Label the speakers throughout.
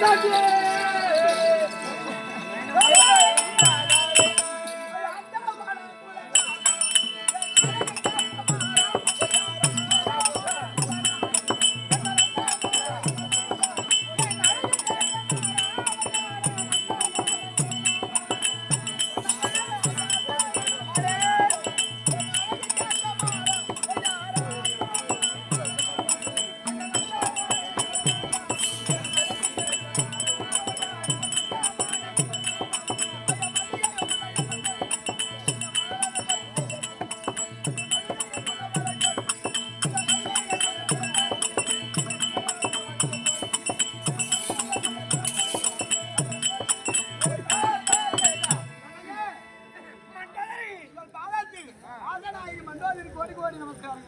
Speaker 1: கோடி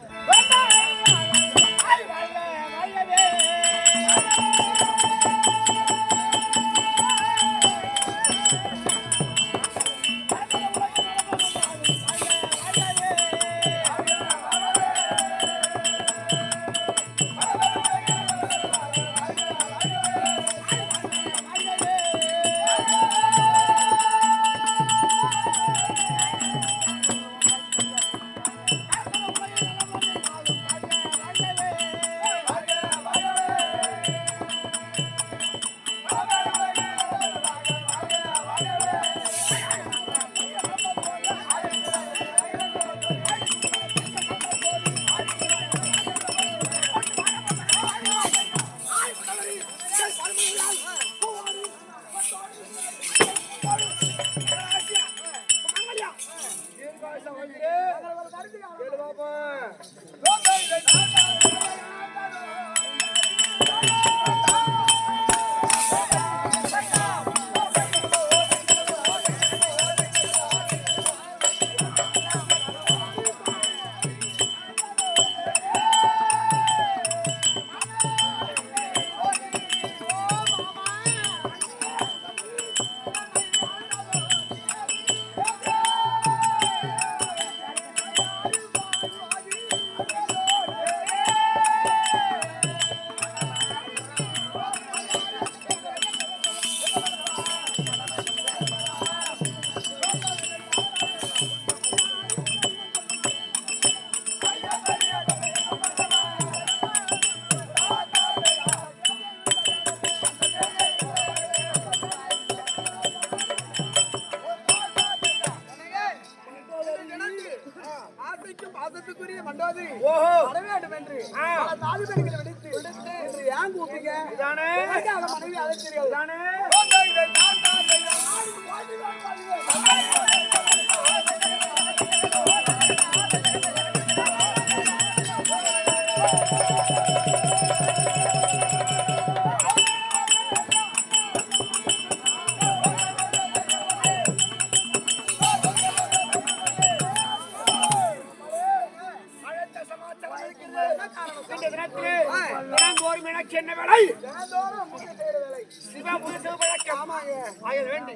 Speaker 1: Yeah. பாப்பா ஆசைக்கும் பாசத்துக்குரிய வேண்டும் என்று பல தாலிபன்களை விடுத்து இன்று ஏன் எதற்காக மனைவி
Speaker 2: என்ன வேலை
Speaker 1: தினந்தோறும்
Speaker 2: சிவ புது சிவபழக்கம்
Speaker 1: ஆமாங்க
Speaker 2: ஆயல் வேண்டி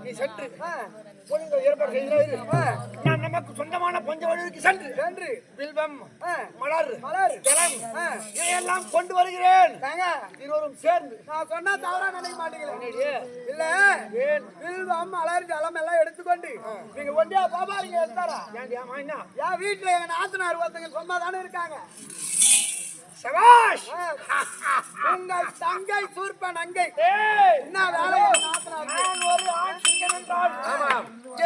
Speaker 2: நீ சென்று பொண்ணுங்கள் ஏற்பாடு செய்கிறார்கள் நான் நமக்கு சொந்தமான பஞ்சவழிக்கு சென்று
Speaker 1: நன்றி
Speaker 2: வில்வம்
Speaker 1: ஆ,
Speaker 2: மலர்
Speaker 1: மலர்
Speaker 2: ஜலம். இதையெல்லாம் கொண்டு வருகிறேன் இருவரும் சேர்ந்து
Speaker 1: நான் சொன்னா தவறா நினைக்க மாட்டீங்களே
Speaker 2: என்னடியே?
Speaker 1: இல்ல
Speaker 2: ஏன்
Speaker 1: வில்வம் மலர் ஜலம் எல்லாம் எடுத்துக்கொண்டு நீங்க ஒண்டியா பாபாரிங்க எடுத்தாரா? என் வீட்டுல எங்க நாத்தனார் ஒருத்தங்க சும்மா தானே இருக்காங்க.
Speaker 2: சபாஷ்!
Speaker 1: உங்கள் தங்கை சூர்ப நங்கை. என்ன வேலை?
Speaker 2: நான் ஒரு ஆண் சிங்கம் என்றால்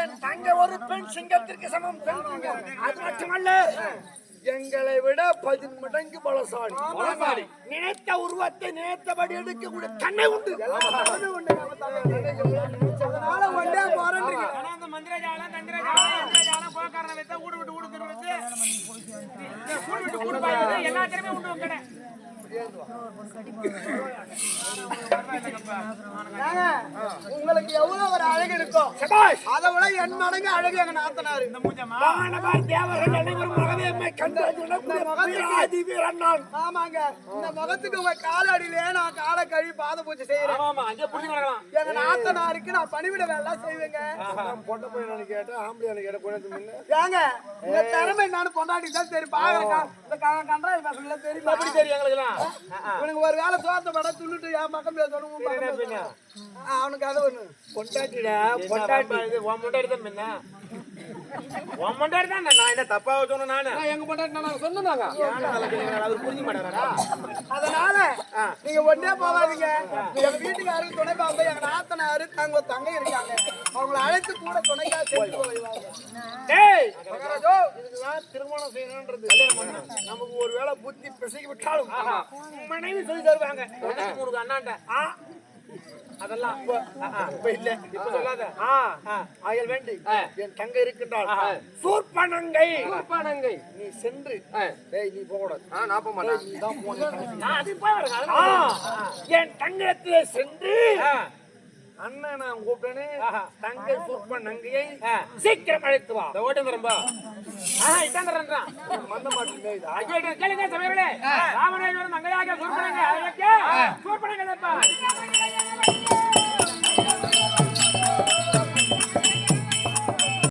Speaker 2: என் தங்க ஒரு பெண் சிங்கத்திற்கு சமம். பெண் சிங்கம். அது மட்டுமல்ல எங்களை விட பதின்மடங்கு பலசாலி. பலசாலி. நினைத்த உருவத்தை நினைத்தபடி எடுக்கக்கூடிய தன்னை உண்டு.
Speaker 1: அதனால போறேன்றீங்க.
Speaker 3: ஆனா அந்த மந்திரஜாலம் தந்திரஜாலம் யந்திரஜாலம் கோக்காரனை வைத்தா ஊடு விட்டு ஊடு திரு வச்சு கூடு விட்டு கூடு பாய் வச்சு எல்லாத்திலுமே உண்டு கடை
Speaker 1: உங்களுக்கு எவ்வளவு ஒரு அழகு இருக்கும் அதை விட என் மடங்கு அழகு எங்க நாத்தனாரு. ஆமாங்க இந்த முகத்துக்கு உங்க கால அடியிலே நான் காலை கழுவி பாத பூஜை செய்யறேன் எங்க நாத்தனாருக்கு நான் பணிவிட வேலை செய்வேங்க.
Speaker 2: பொண்ணை போய் கேட்டேன் ஆம்பளை கேட்ட பொண்ணு
Speaker 1: ஏங்க இந்த திறமை என்னன்னு பொண்டாட்டி தான் தெரியும். பாக்குறேன் இந்த க- கன்றாவி பசங்கள தெரியும்?
Speaker 3: எப்படி தெரியும் எங்களுக்குலாம்
Speaker 1: இவனுக்கு ஒரு வேலை சோத்த படம் துள்ளிட்டு என் பக்கம். ஆ, அவனுக்கு அது ஒண்ணு.
Speaker 2: பொண்டாட்டிடா பொண்டாட்டி.
Speaker 3: உன் முன்னாடி தான் உன் முன்னாடி தான்? நான் என்ன தப்பா சொன்னேன் நானு?
Speaker 4: எங்க பொண்டாட்டி நான் சொன்னாங்க
Speaker 3: அவர் புரிஞ்ச மாட்டாரா
Speaker 1: அதனால நீங்க ஒன்னே போகாதீங்க. எங்க வீட்டுக்காரருக்கு துணை பாம்பு எங்க நாத்தனாரு தங்க தங்கை இருக்காங்க. அவங்கள அழைத்து கூட துணைக்கா சேர்த்து
Speaker 2: இதுதான் திருமணம் செய்யணும்ன்றது. நமக்கு ஒருவேளை புத்தி பிசைக்கு விட்டாலும் மனைவி சொல்லி தருவாங்க.
Speaker 3: உனக்கு அண்ணாண்ட. அதெல்லாம்
Speaker 2: இப்ப இல்ல.
Speaker 3: இப்ப சொல்லாத.
Speaker 2: ஆயல் வேண்டி. என் தங்கை இருக்கின்றாள். சூர்பனங்கை.
Speaker 4: பானங்கை
Speaker 2: நீ சென்று. டேய் நீ போக கூடாது
Speaker 4: ஆ, நான் போக மாட்டேன்.
Speaker 2: நீ தான் போகணும்.
Speaker 3: நான் அது போய்
Speaker 2: என் தங்கத்திலே சென்று. அண்ணன் நான்
Speaker 3: கூப்பிட்டேனே.
Speaker 2: தங்கை சூப்ப
Speaker 3: நங்கையை
Speaker 2: சீக்கிரம் அழைத்து வா.
Speaker 3: ஓட்டம் ரொம்ப கேளுங்க சமயங்களே ராமராஜ் மங்கையாக சூர்பனங்க சூர்பனங்க